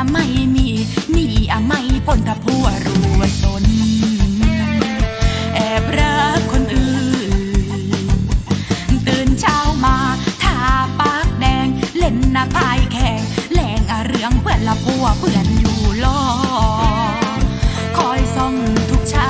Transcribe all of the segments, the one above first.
ะไม่มีนี่อะไม่พ้นถ้าผัวรัวสน แอบรักคนอื่น ตื่นเช้ามาทาปากแดง เล่นน้าพายแข่งแหลงอะเรื่องเพื่อนละผัวเพื่อนอยู่รอ คอยส่องทุกเช้า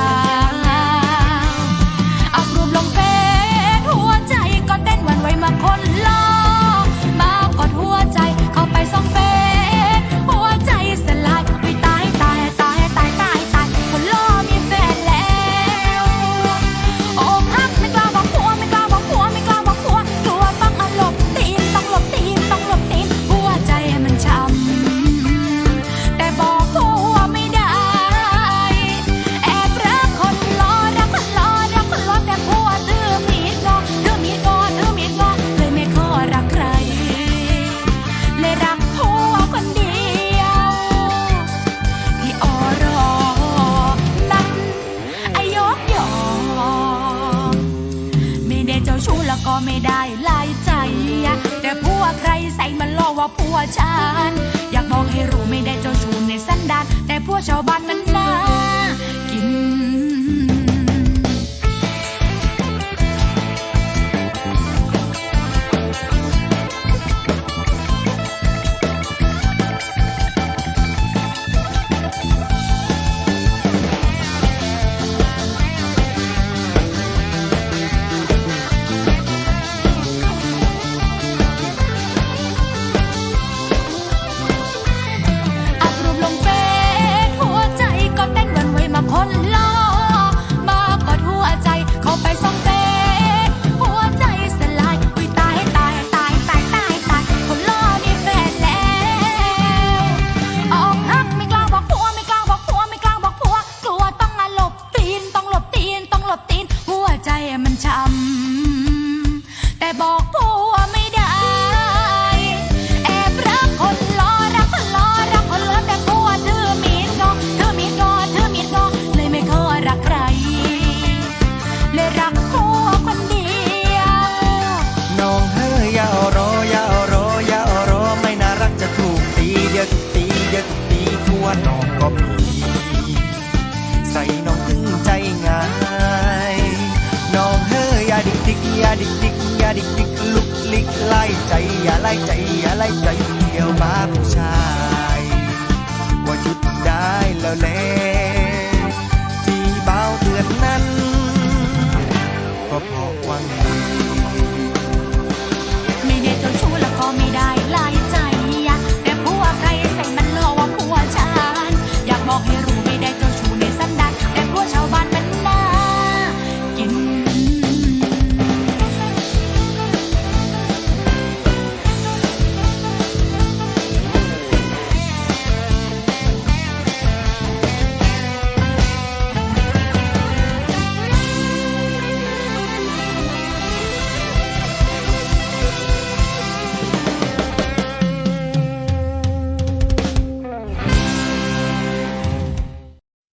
ไม่ได้ลายใจ แต่ผัวใครใส่มันล่อว่าผัวฉัน อยากบอกให้รู้ไม่ได้เจ้าชูในสันดานแต่ผัวชาวบ้านมันนากิน อย่าดิกดิกอย่าดิกดิกลุกลิกไล่ใจอย่าไล่ใจอย่าไล่ใจเที่ยวมาผู้ชายว่าหยุดได้แล้วแน่